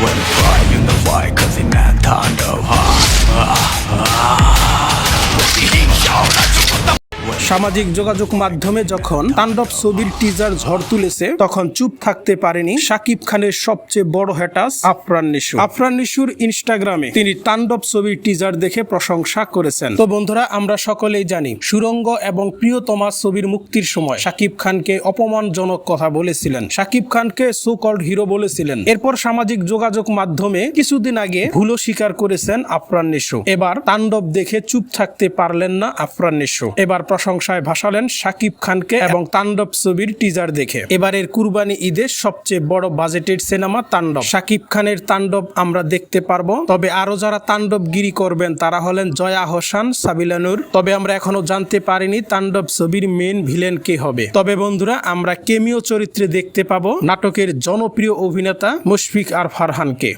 What. সামাজিক যোগাযোগ মাধ্যমে যখন তাণ্ডব ছবির টিজার ঝড় তুলেছে, তখন চুপ থাকতে পারেনি শাকিব খানের সবচেয়ে বড় হ্যাটাস আফরান নিশু। আফরান নিশুর ইনস্টাগ্রামে তিনি তাণ্ডব ছবির টিজার দেখে প্রশংসা করেছেন। তো বন্ধুরা, আমরা সকলেই জানি, সুরঙ্গ এবং প্রিয়তমা ছবির মুক্তির সময় শাকিব খানকে অপমানজনক কথা বলেছিলেন। শাকিব খানকে সো কল্ড হিরো বলেছিলেন। এরপর সামাজিক যোগাযোগ মাধ্যমে কিছুদিন আগে ভুলও স্বীকার করেছেন আফরান নিশু। এবার তাণ্ডব দেখে চুপ থাকতে পারলেন না আফরান নিশু। এবার প্রশংসায় ভাসালেন শাকিব খানকে এবং তাণ্ডব ছবির টিজার দেখে। এবারের কুরবানি ঈদের সবচেয়ে বড় বাজেটের সিনেমা তাণ্ডব। শাকিব খানের তাণ্ডব আমরা দেখতে পারব। তবে আরও যারা তাণ্ডব গিরি করবেন, তারা হলেন জয়া হোসান সাবিলানুর তবে আমরা এখনও জানতে পারিনি তাণ্ডব ছবির মেন ভিলেন কে হবে। তবে বন্ধুরা, আমরা কেমিও চরিত্রে দেখতে পাবো নাটকের জনপ্রিয় অভিনেতা মুশফিক আর ফারহানকে।